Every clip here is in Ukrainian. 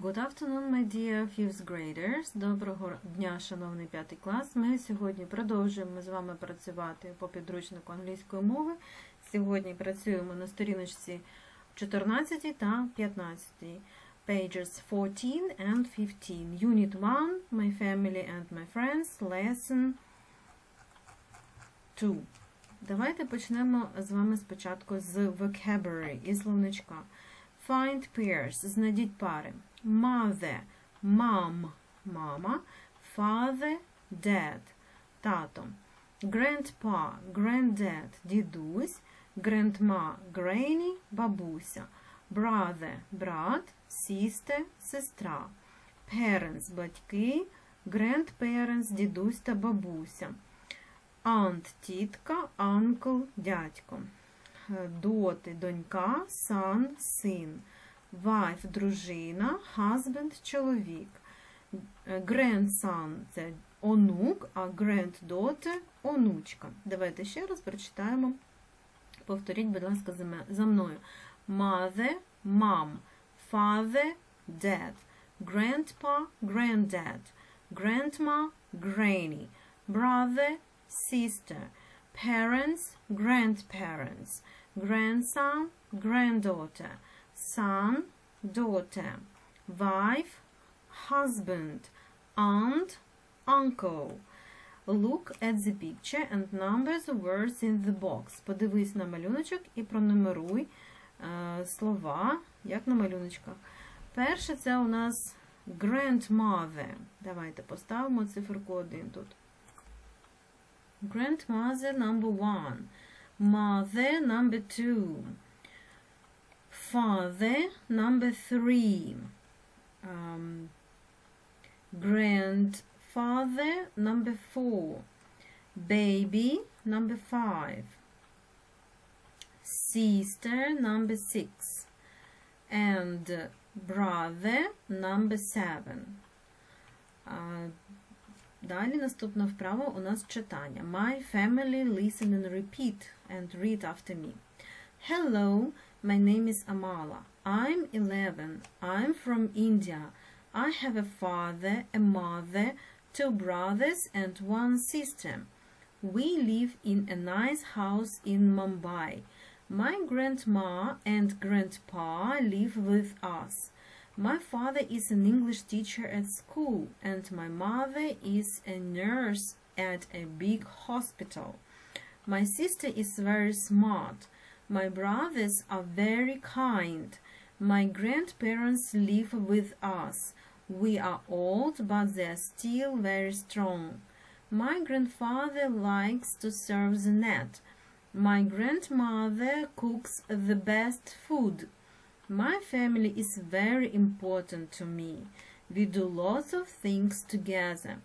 Good afternoon, my dear fifth graders. Доброго дня, шановний п'ятий клас. Ми сьогодні продовжуємо з вами працювати по підручнику англійської мови. Сьогодні працюємо на сторіночці 14 та 15. Pages 14 and 15. Unit 1, My family and my friends. Lesson 2. Давайте почнемо з вами спочатку з vocabulary, із словничка. Find pairs, знайдіть пари. Mother, mom, мама. Father, dad, тато. Grandpa, granddad, дідусь. Grandma, granny, бабуся. Brother, брат. Sister, сестра. Parents, батьки. Grandparents, дідусь та бабуся. Aunt, тітка, uncle, дядько. Доти, донька, son, син. Wife – дружина, husband – чоловік. Grandson – це онук, а granddaughter – онучка. Давайте ще раз прочитаємо. Повторіть, будь ласка, за мною. Mother – mom. Father – dad. Grandpa – granddad. Grandma – granny. Brother – sister. Parents – grandparents. Grandson – granddaughter son, daughter, wife, husband, aunt, uncle. Look at the picture and number the words in the box. Подивись на малюночок і пронумеруй е, слова, як на малюночках. Перше це у нас grandmother. Давайте поставимо циферку 1 тут. Grandmother number one. Mother number two. Father number three. Um, grandfather number four. Baby number five. Sister number six. And brother number seven. А, Далі наступна вправа у нас читання. My family listen and repeat and read after me. Hello, my name is Amala. I'm 11. I'm from India. I have a father, a mother, two brothers, and one sister. We live in a nice house in Mumbai. My grandma and grandpa live with us. My father is an English teacher at school, and my mother is a nurse at a big hospital. My sister is very smart. My brothers are very kind. My grandparents live with us. We are old, but they are still very strong. My grandfather likes to serve the net. My grandmother cooks the best food. My family is very important to me. We do lots of things together.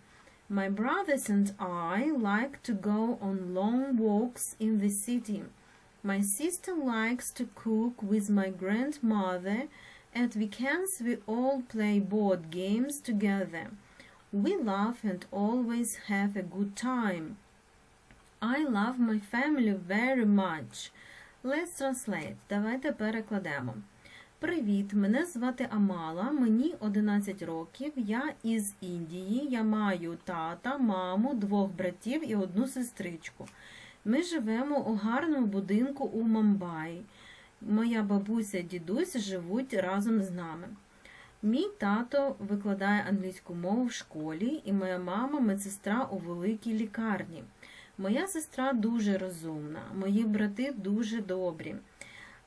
My brothers and I like to go on long walks in the city. My sister likes to cook with my grandmother. At weekends, we all play board games together. We laugh and always have a good time. I love my family very much. Let's translate. Давайте перекладемо. Привіт, мене звати Амала, мені 11 років. Я із Індії. Я маю тата, маму, двох братів і одну сестричку. Ми живемо у гарному будинку у Мумбаї. Моя бабуся дідусь живуть разом з нами. Мій тато викладає англійську мову в школі, і моя мама медсестра у великій лікарні. Моя сестра дуже розумна, мої брати дуже добрі.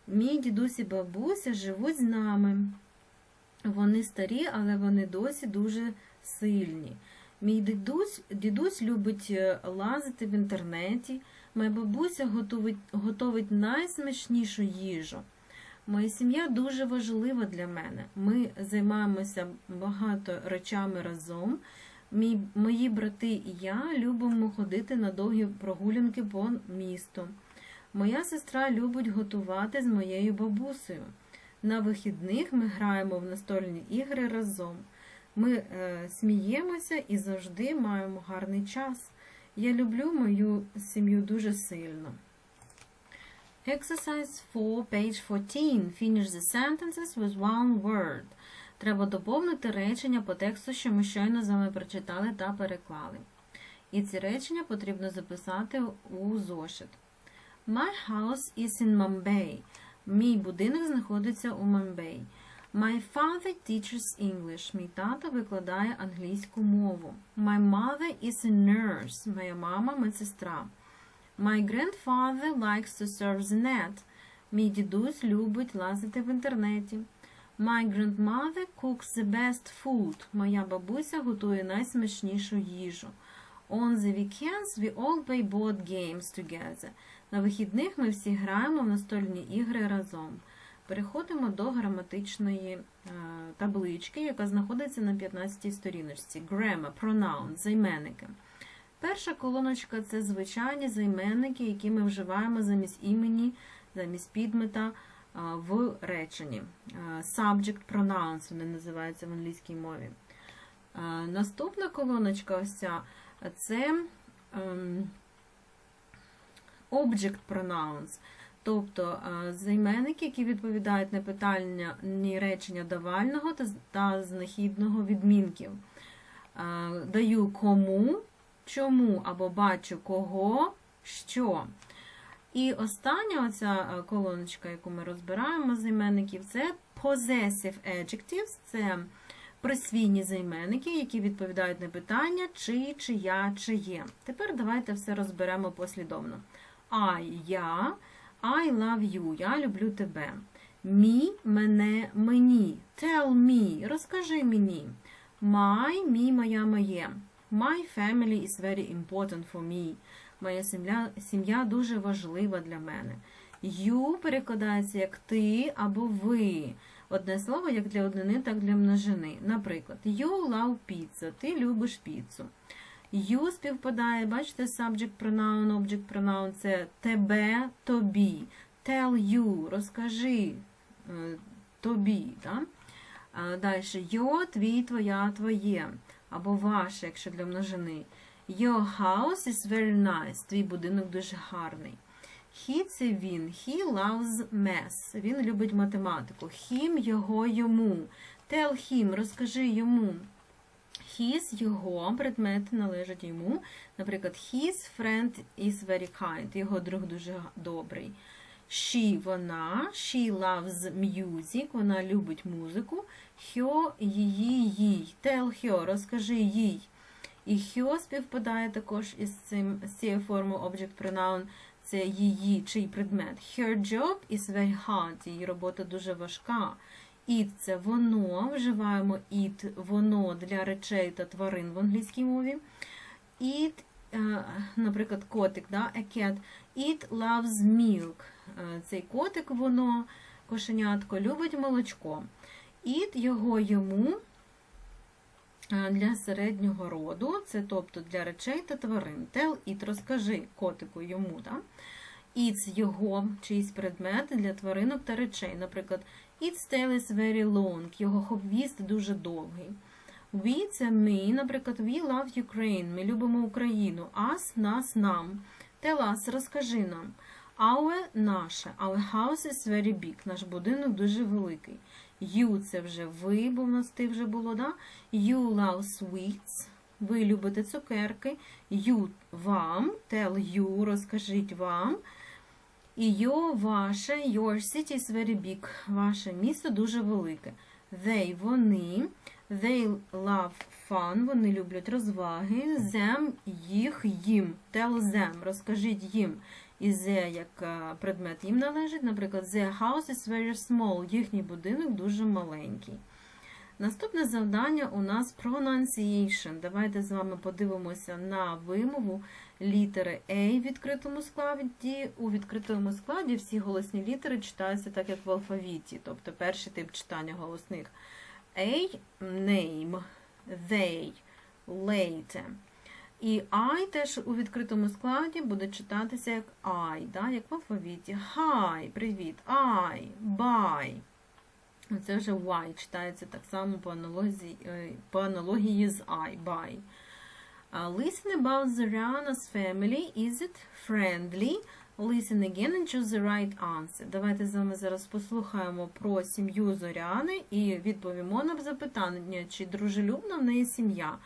Мій дідусь і бабуся живуть з нами. Вони старі, але вони досі дуже сильні. Мій дідусь, дідусь любить е, лазити в інтернеті. Моя бабуся готовить, готовить найсмачнішу їжу. Моя сім'я дуже важлива для мене. Ми займаємося багато речами разом. Мій, мої брати і я любимо ходити на довгі прогулянки по місту. Моя сестра любить готувати з моєю бабусею. На вихідних ми граємо в настольні ігри разом. Ми е, сміємося і завжди маємо гарний час. Я люблю мою сім'ю дуже сильно. Exercise 4, page 14. Finish the sentences with one word. Треба доповнити речення по тексту, що ми щойно з вами прочитали та переклали. І ці речення потрібно записати у зошит. My house is in Mumbai. Мій будинок знаходиться у Мумбей. My father teaches English. Мій тато викладає англійську мову. My mother is a nurse. Моя мама медсестра. My grandfather likes to surf the net. Мій дідусь любить лазити в інтернеті. My grandmother cooks the best food. Моя бабуся готує найсмачнішу їжу. On the weekends we all play board games together. На вихідних ми всі граємо в настольні ігри разом. Переходимо до граматичної е, таблички, яка знаходиться на 15-й сторіночці. Grammar, pronoun, займенники. Перша колоночка це звичайні займенники, які ми вживаємо замість імені, замість підмета е, в реченні. Е, Subject pronouns вони називаються в англійській мові. Наступна колоночка ось ця це ем, object pronouns, тобто займенники, які відповідають на питання речення давального та, знахідного відмінків. Даю кому, чому або бачу кого, що. І остання оця колоночка, яку ми розбираємо з займенників, це possessive adjectives, це присвійні займенники, які відповідають на питання чи, чия, чиє. Тепер давайте все розберемо послідовно. I – я, I love you, я люблю тебе. Me – мене, мені. Tell me, розкажи мені. My – мій, моя, моє. My family is very important for me. Моя сім'я, сім'я дуже важлива для мене. You перекладається як ти або ви. Одне слово як для однини, так для множини. Наприклад, you love pizza, ти любиш піцу. You співпадає, бачите, subject pronoun, object pronoun – це тебе, тобі. Tell you, розкажи е, тобі. Да? Далі your, твій, твоя, твоє. Або ваше, якщо для множини. Your house is very nice. Твій будинок дуже гарний. He – це він. He loves math. Він любить математику. Him – його, йому. Tell him – розкажи йому. His – його, предмети належать йому. Наприклад, his friend is very kind. Його друг дуже добрий. She – вона. She loves music. Вона любить музику. Her – її, їй. Tell her – розкажи їй. І her співпадає також із, цим, з цією формою object pronoun. Це її чий предмет. Her job is very hard. Її робота дуже важка. It – це воно. Вживаємо it, воно для речей та тварин в англійській мові. It, е, наприклад, котик, да? a cat. It loves milk. Е, Цей котик, воно, кошенятко, любить молочко. It – його, йому. Е, Для середнього роду, це тобто для речей та тварин. Tell it, розкажи котику йому. Да? It's його чийсь предмет для тваринок та речей. Наприклад, its tail is very long, його хвіст дуже довгий. We – це ми, наприклад, we love Ukraine, ми любимо Україну. Us – нас, нам. Tell us – розкажи нам. Our – наше. Our house is very big, наш будинок дуже великий. You – це вже ви, бо в нас ти вже було, да? You love sweets. Ви любите цукерки. You – вам. Tell you – розкажіть вам. І your – ваше. Your city is very big. Ваше місто дуже велике. They – вони. They love fun. Вони люблять розваги. Them – їх, їм. Tell them – розкажіть їм. І the як е, предмет їм належить. Наприклад, the house is very small. Їхній будинок дуже маленький. Наступне завдання у нас pronunciation. Давайте з вами подивимося на вимову літери A в відкритому складі. У відкритому складі всі голосні літери читаються так, як в алфавіті, тобто перший тип читання голосних. A – name, they, late. І I теж у відкритому складі буде читатися як I, да, як в алфавіті. Hi, привіт, I, bye. Це вже Y читається так само по аналогії, е, по аналогії з I. Uh, listen about Zariana's family. Is it friendly? Listen again and choose the right answer. Давайте з вами зараз послухаємо про сім'ю Зоряни і відповімо на запитання, чи дружелюбна в неї сім'я.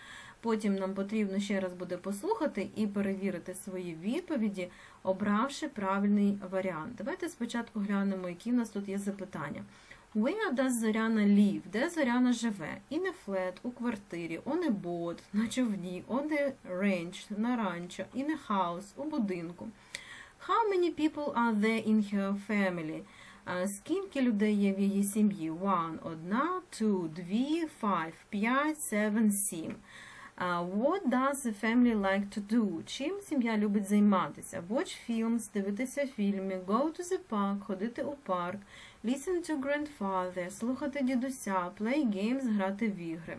Потім нам потрібно ще раз буде послухати і перевірити свої відповіді, обравши правильний варіант. Давайте спочатку глянемо, які в нас тут є запитання. Where does Зоряна live? Де Зоряна живе? In a flat, у квартирі, on a boat, на човні, on a ranch, на ранчо, in a house, у будинку. How many people are there in her family? Скільки людей є в її сім'ї? One, одна, two, дві, five, п'ять, seven, сім. What does the family like to do? Чим сім'я любить займатися? Watch films, дивитися фільми, go to the park, ходити у парк, listen to grandfather, слухати дідуся, play games, грати в ігри.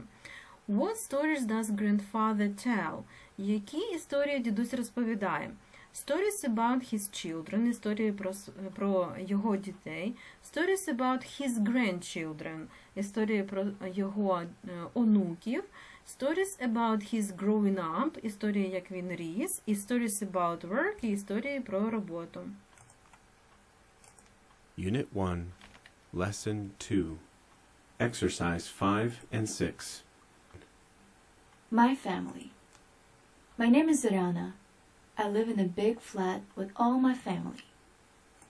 What stories does grandfather tell? Які історії дідусь розповідає? Stories about his children, історії про, про його дітей. Stories about his grandchildren, історії про його е, онуків. Stories about his growing up, історії, як він ріс. І stories about work, і історії про роботу. Unit 1, Lesson 2, Exercise 5 and 6. My family. My name is Zorana. I live in a big flat with all my family.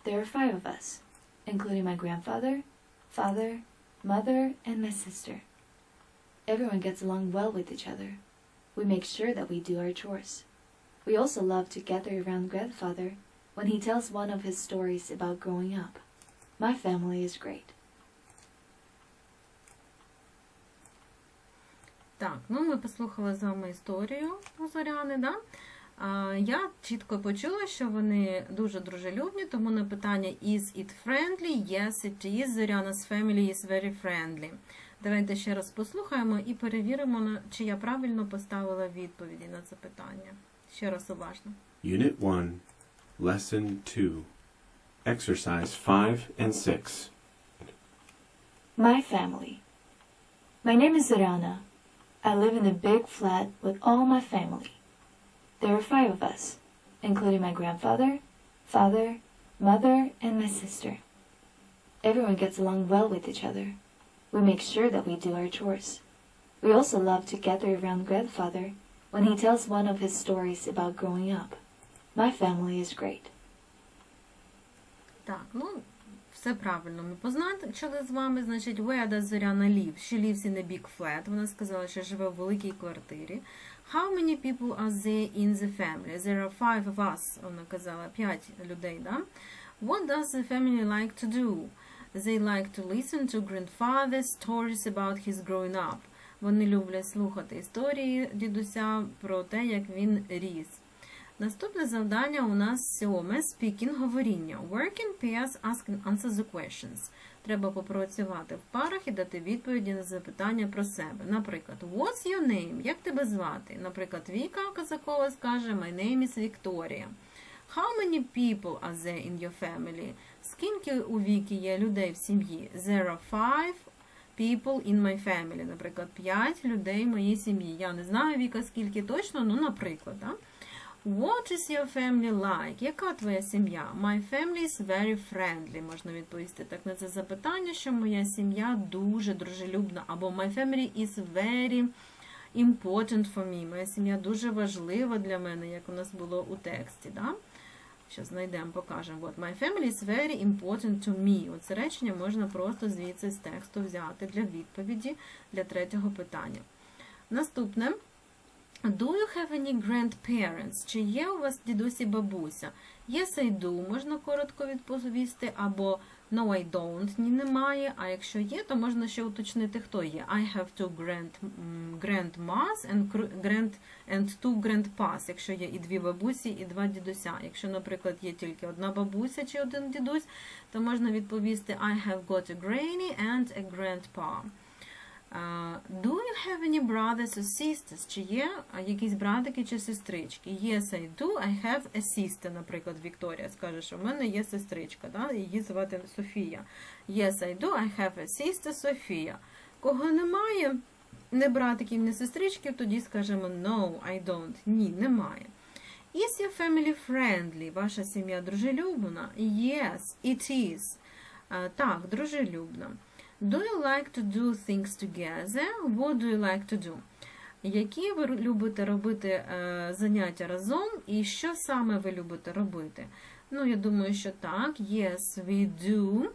There are five of us, including my grandfather, father, mother, and my sister. Everyone gets along well with each other. We make sure that we do our chores. We also love to gather around grandfather when he tells one of his stories about growing up. My family is great. Так, ну ми послухали з вами історію у Зоряни, да? Я чітко почула, що вони дуже дружелюбні, тому на питання is it friendly? Yes, it is. Зоряna's family is very friendly. Давайте ще раз послухаємо і перевіримо, на- чи я правильно поставила відповіді на це питання. Ще раз уважно. Unit 1, Lesson 2, Exercise 5 and 6. My family. My name is Zorana. I live in a big flat with all my family. There are five of us, including my grandfather, father, mother, and my sister. Everyone gets along well with each other. We make sure that we do our chores. We also love to gather around grandfather when he tells one of his stories about growing up. My family is great. Так, ну все правильно. Ми позначили з вами, значить, does Зоряна? She lives in a big flat. Вона сказала, що живе в великій квартирі. How many people are there in the family? There are five of us. Вона казала, п'ять людей, да? What does the family like to do? They like to listen to grandfather's stories about his growing up. Вони люблять слухати історії дідуся про те, як він ріс. Наступне завдання у нас сьоме speaking говоріння. Work in pairs, ask and answer the questions. Треба попрацювати в парах і дати відповіді на запитання про себе. Наприклад, what's your name? Як тебе звати? Наприклад, Віка Казакова скаже My name is Victoria. How many people are there in your family? Скільки у Віки є людей в сім'ї? There are five people in my family. Наприклад, п'ять людей в моїй сім'ї. Я не знаю, Віка, скільки точно, ну, наприклад. Да? What is your family like? Яка твоя сім'я? My family is very friendly. Можна відповісти так на це запитання, що моя сім'я дуже дружелюбна. Або my family is very important for me. Моя сім'я дуже важлива для мене, як у нас було у тексті. Да? Що знайдемо, покажемо. От, my family is very important to me. Оце речення можна просто звідси з тексту взяти для відповіді для третього питання. Наступне. Do you have any grandparents? Чи є у вас дідусь і бабуся? Yes, I do, можна коротко відповісти, або No, I don't, ні, немає. А якщо є, то можна ще уточнити, хто є. I have two grand, grandmas and grand, and two grandpas, якщо є і дві бабусі, і два дідуся. Якщо, наприклад, є тільки одна бабуся чи один дідусь, то можна відповісти I have got a granny and a grandpa. Do you have any brothers or sisters? Чи є якісь братики чи сестрички? Yes, I do. I have a sister, наприклад, Вікторія скаже, що в мене є сестричка, да? її звати Софія. Yes, I do. I have a sister Софія. Кого немає, не братиків, не сестричків, тоді скажемо no, I don't. Ні, немає. Is your family friendly? Ваша сім'я дружелюбна? Yes, it is. Так, дружелюбна. Do you like to do things together? What do you like to do? Які ви любите робити е, заняття разом і що саме ви любите робити? Ну, я думаю, що так. Yes, we do.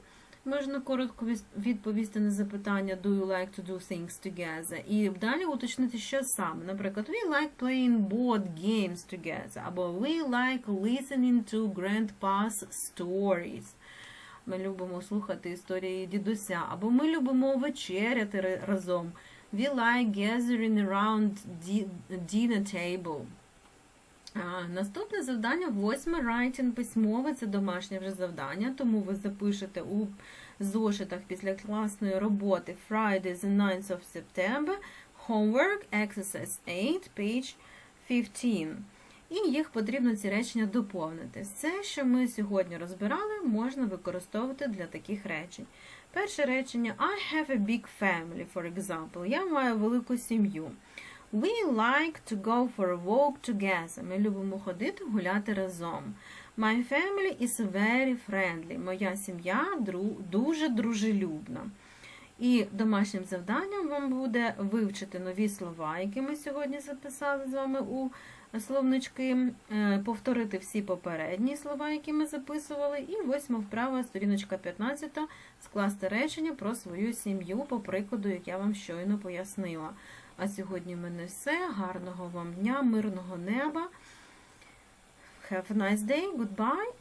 Можна коротко відповісти на запитання Do you like to do things together? І далі уточнити, що саме. Наприклад, we like playing board games together. Або we like listening to grandpa's stories. Ми любимо слухати історії дідуся. Або ми любимо вечеряти разом. We like gathering around dinner table. А, Наступне завдання, восьме writing письмове, це домашнє вже завдання, тому ви запишете у зошитах після класної роботи Friday the 9th of September homework exercise 8 page 15. І їх потрібно ці речення доповнити. Все, що ми сьогодні розбирали, можна використовувати для таких речень. Перше речення I have a big family, for example. Я маю велику сім'ю. We like to go for a walk together. Ми любимо ходити гуляти разом. My family is very friendly. Моя сім'я дуже дружелюбна. І домашнім завданням вам буде вивчити нові слова, які ми сьогодні записали з вами у словнички, е, повторити всі попередні слова, які ми записували, і восьма вправа, сторіночка 15, скласти речення про свою сім'ю по прикладу, як я вам щойно пояснила. А сьогодні в мене все. Гарного вам дня, мирного неба. Have a nice day. Goodbye